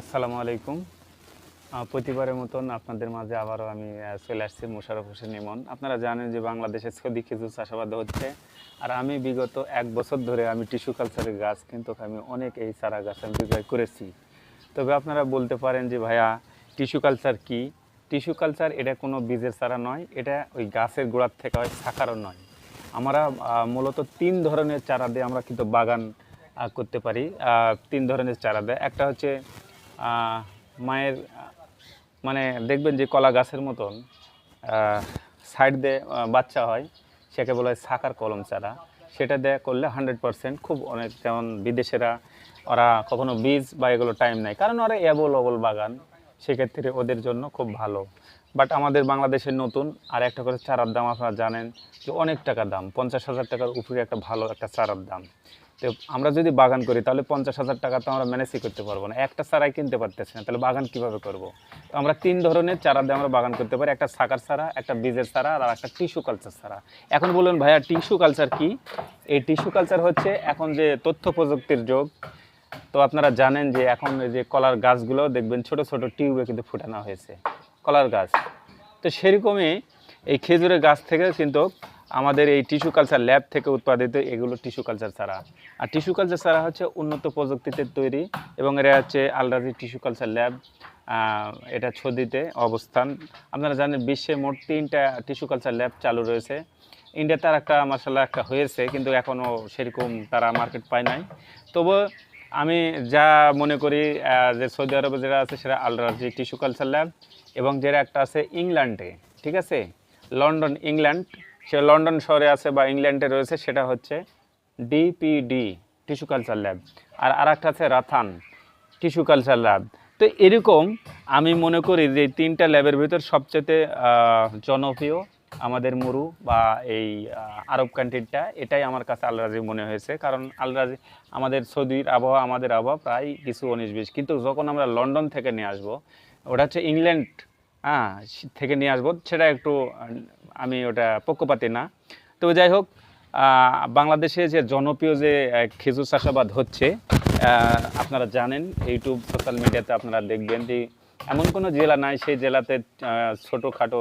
আসসালামু আলাইকুম। প্রতিবারের মতন আপনাদের মাঝে আবারও আমি চলে আসছি মোশারফ হোসেন ইমন। আপনারা জানেন যে বাংলাদেশে সৌদি খেজুর চাষাবাদ হচ্ছে। আর আমি বিগত এক বছর ধরে আমি টিস্যু কালচারের গাছ কিন্তু আমি অনেক এই চারা গাছ আমি বিক্রয় করেছি। তবে আপনারা বলতে পারেন যে, ভাইয়া, টিস্যু কালচার কী? টিস্যু কালচার এটা কোনো বীজের চারা নয়, এটা ওই গাছের গোড়ার থেকে হয় শাখারও নয়। আমরা মূলত তিন ধরনের চারা দিয়ে আমরা কিন্তু বাগান করতে পারি তিন ধরনের চারা দেয়। একটা হচ্ছে মায়ের মানে দেখবেন যে কলা গাছের মতন সাইড দিয়ে বাচ্চা হয়, সেকে বলা হয় শাখার কলম চারা। সেটা দেয়া করলে হান্ড্রেড পারসেন্ট খুব অনেক, যেমন বিদেশেরা, ওরা কখনো বীজ বা এগুলো টাইম নেয়। কারণ ওরা অ্যাবল অবল বাগান, সেক্ষেত্রে ওদের জন্য খুব ভালো। বাট আমাদের বাংলাদেশের নতুন, আর একটা করে চারার দাম আপনারা জানেন, যে অনেক টাকা দাম, পঞ্চাশ হাজার টাকার উপরে একটা ভালো একটা চারার দাম। তো আমরা যদি বাগান করি, তাহলে পঞ্চাশ হাজার টাকা তো আমরা ম্যানেজই করতে পারব না। একটা চারাই কিনতে পারতেছি না, তাহলে বাগান কীভাবে করব? তো আমরা তিন ধরনের চারা দিয়ে আমরা বাগান করতে পারি, একটা সাকার চারা, একটা বীজের চারা আর একটা টিস্যু কালচার চারা। এখন বলুন ভাইয়া, টিস্যু কালচার কি? এই টিস্যু কালচার হচ্ছে এখন যে তথ্য প্রযুক্তির যোগ, তো আপনারা জানেন যে এখন যে কলার গাছগুলো দেখবেন ছোট ছোট টিউবে কিন্তু ফুটানো হয়েছে, কলার গাছ। তো সেরকমই এই খেজুরের গাছ থেকে কিন্তু আমাদের এই টিস্যু কালচার ল্যাব থেকে উৎপাদিত এগুলো টিস্যু কালচার চারা আর টিস্যু কালচার চারা হচ্ছে উন্নত প্রযুক্তিতে তৈরি এবং এরা হচ্ছে আলরাজি টিস্যু কালচার ল্যাব এটা ছদিতে অবস্থান। আপনারা জানেন বিশ্বে মোট তিনটা টিস্যু কালচার ল্যাব চালু রয়েছে। ইন্ডিয়াতে আর একটা মার্শাল্লাহ একটা হয়েছে, কিন্তু এখনও সেরকম তারা মার্কেট পায় নাই। তবু আমি যা মনে করি যে সৌদি আরবে যেটা আছে সেটা আলরাজি টিস্যু কালচার ল্যাব এবং যেটা একটা আছে ইংল্যান্ডে ঠিক আছে? লন্ডন ইংল্যান্ড সে লন্ডন শহরে আছে বা ইংল্যান্ডে রয়েছে, সেটা হচ্ছে ডিপিডি টিস্যু কালচার ল্যাব। আর আর একটা আছে রাথান, টিস্যু কালচার ল্যাব। তো এরকম আমি মনে করি যে তিনটা ল্যাবের ভিতর সবচেয়ে জনপ্রিয় আমাদের মুরু বা এই আরব কান্ট্রিটা এটাই আমার কাছে আলরাজি মনে হয়েছে। কারণ আলরাজি, আমাদের সৌদির আবহাওয়া আমাদের আবহাওয়া প্রায় কিছু উনিশ বিশ। কিন্তু যখন আমরা লন্ডন থেকে নিয়ে আসব, ওটা হচ্ছে ইংল্যান্ড হ্যাঁ থেকে নিয়ে আসব। সেটা একটু, আমি ওটা পক্ষপাতি না। তো যাই হোক বাংলাদেশে যে জনপ্রিয় যে খেজুর চাষাবাদ হচ্ছে আপনারা জানেন, ইউটিউব, সোশ্যাল মিডিয়াতে আপনারা দেখবেন যে, এমন কোনো জেলা নাই, সেই জেলাতে ছোটোখাটো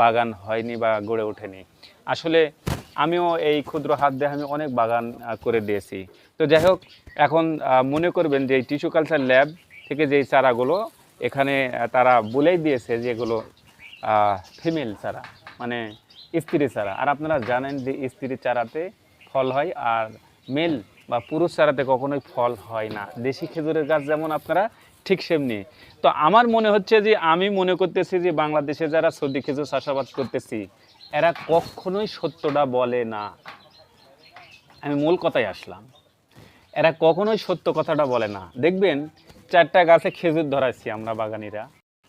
বাগান হয়নি বা গড়ে ওঠেনি। আসলে আমিও এই ক্ষুদ্র হাত দিয়ে আমি অনেক বাগান করে দিয়েছি। তো যাই হোক, এখন মনে করবেন যে টিস্যু কালচার ল্যাব থেকে যেই চারাগুলো এখানে তারা বলেই দিয়েছে যে এগুলো ফিমেল চারা মানে স্ত্রী চারা। আর আপনারা জানেন যে স্ত্রী চারাতে ফল হয় আর মেল বা পুরুষ চারাতে কখনোই ফল হয় না। দেশি খেজুরের গাছ যেমন আপনারা, ঠিক সেমনি। তো আমার মনে হচ্ছে যে, আমি মনে করতেছি যে বাংলাদেশে যারা সর্দি খেজুর চাষাবাদ করতেছি, এরা কখনোই সত্যটা বলে না। আমি মূল কথায় আসলাম। এরা কখনোই সত্য কথাটা বলে না। দেখবেন চারটা গাছে খেজুর ধরাচ্ছি আমরা বাগানিরা।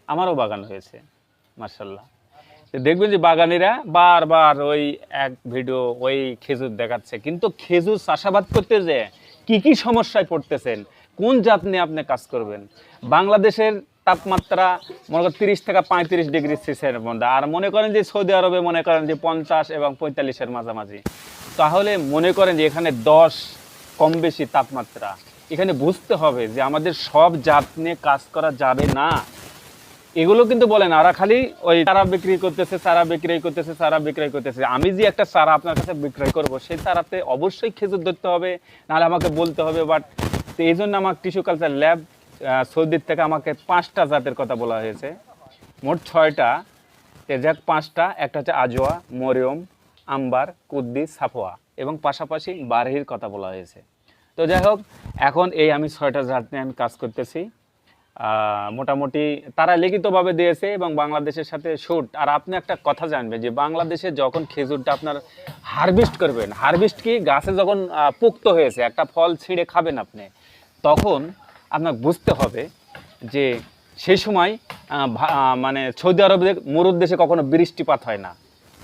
আমারও বাগান হয়েছে মার্শাল্লাহ দেখবেন যে বাগানিরা বারবার ওই এক ভিডিও ওই খেজুর দেখাচ্ছে। কিন্তু খেজুর চাষাবাদ করতে যে কি কি সমস্যায় পড়তেছেন, কোন জাত নিয়ে আপনি কাজ করবেন? বাংলাদেশের তাপমাত্রা মনে করেন তিরিশ থেকে পঁয়ত্রিশ ডিগ্রি সেলসিয়াসের মধ্যে। আর মনে করেন যে সৌদি আরবে মনে করেন যে পঞ্চাশ এবং পঁয়তাল্লিশের মাঝামাঝি। তাহলে মনে করেন যে এখানে দশ কম বেশি তাপমাত্রা। এখানে বুঝতে হবে যে আমাদের সব জাত নিয়ে কাজ করা যাবে না। এগুলো কিন্তু বলে না ওরা খালি ওই চারা বিক্রি করতেছে, চারা বিক্রি করতেছে, চারা বিক্রয় করতেছে। আমি যে একটা চারা আপনার কাছে বিক্রয় করব, সেই চারাতে অবশ্যই খেজুর ধরতে হবে, নাহলে আমাকে বলতে হবে বাট তো এই জন্য আমার টিস্যু কালচার ল্যাব সৌদির থেকে আমাকে পাঁচটা জাতের কথা বলা হয়েছে। মোট ছয়টা তেজাক পাঁচটা, একটা হচ্ছে আজোয়া, মরিয়ম, আম্বার, কুদ্দি সাফোয়া এবং পাশাপাশি বারহির কথা বলা হয়েছে। তো যাই হোক, এখন এই আমি ছয়টা জাত নিয়ে আমি কাজ করতেছি। মোটামুটি তারা লিখিতভাবে দিয়েছে এবং বাংলাদেশের সাথে শুট আর আপনি একটা কথা জানবেন যে বাংলাদেশে যখন খেজুরটা আপনার হারভেস্ট করবেন হারভেস্ট কি গাছে যখন পুক্ত হয়েছে, একটা ফল ছিঁড়ে খাবেন আপনি, তখন আপনার বুঝতে হবে যে সেই সময় মানে সৌদি আরবের মরুর দেশে কখনো বৃষ্টিপাত হয় না।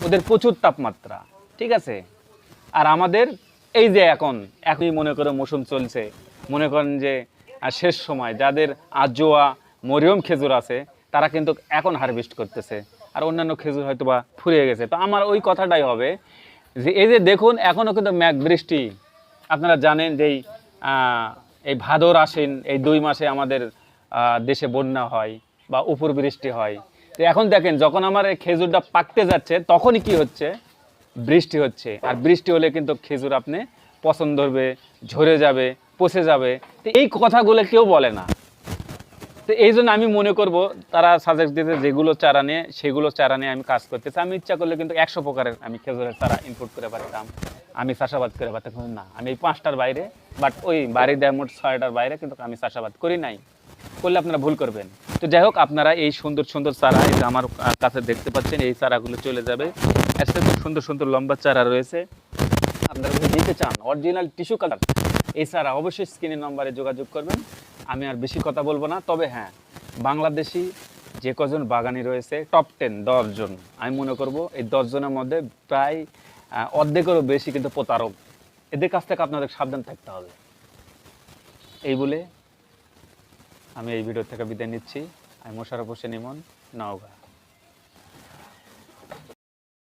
ওদের প্রচুর তাপমাত্রা, ঠিক আছে? আর আমাদের এই যে এখন এখনই মনে করে মৌসুম চলছে। মনে করেন যে শেষ সময় যাদের আজোয়া মরিয়ম খেজুর আছে তারা কিন্তু এখন হারভেস্ট করতেছে। আর অন্যান্য খেজুর হয়তো বা ফুরিয়ে গেছে। তো আমার ওই কথাটাই হবে যে এই যে দেখুন এখনও কিন্তু ম্যাঘ বৃষ্টি। আপনারা জানেন যে এই, ভাদর আশ্বিন এই দুই মাসে আমাদের দেশে বন্যা হয় বা উপর বৃষ্টি হয়। তো এখন দেখেন যখন আমার এই খেজুরটা পাকতে যাচ্ছে তখনই কি হচ্ছে? বৃষ্টি হচ্ছে। আর বৃষ্টি হলে কিন্তু খেজুর আপনি পছন্দ হবে ঝরে যাবে, পচে যাবে। তো এই কথাগুলো কেউ বলে না। তো এই জন্য আমি মনে করব, তারা সাজেস্ট দিতে যেগুলো চারা নিয়ে, সেগুলো চারা নিয়ে আমি কাজ করতেছি আমি ইচ্ছা করলে কিন্তু একশো প্রকারের আমি খেজুরের চারা ইনপুট করে পারতাম। আমি চাষাবাদ করে পারতাম। না, আমি এই পাঁচটার বাইরে বাট ওই বাড়ি দেয় মোট ছয়টার বাইরে কিন্তু আমি চাষাবাদ করি নাই। করলে আপনারা ভুল করবেন। তো যাই হোক, আপনারা এই সুন্দর সুন্দর চারা এই আমার কাছে দেখতে পাচ্ছেন, এই চারাগুলো চলে যাবে। এর সাথে সুন্দর সুন্দর লম্বা চারা রয়েছে। আপনারা যদি নিতে চান অরিজিনাল টিস্যু কালার এই চারা অবশ্যই স্ক্রিনের নম্বরে যোগাযোগ করবেন। আমি আর বেশি কথা বলব না, তবে হ্যাঁ বাংলাদেশি যে কজন বাগানি রয়েছে টপ টেন দশজন আমি মনে করব, এই দশজনের মধ্যে প্রায় অর্ধেকেরও বেশি কিন্তু প্রতারক। এদের কাছ থেকে আপনাদের সাবধান থাকতে হবে। এই বলে আমি এই ভিডিও থেকে বিদায় নিচ্ছি। আমি মোশারফ হোসেন ইমন নওগাঁ।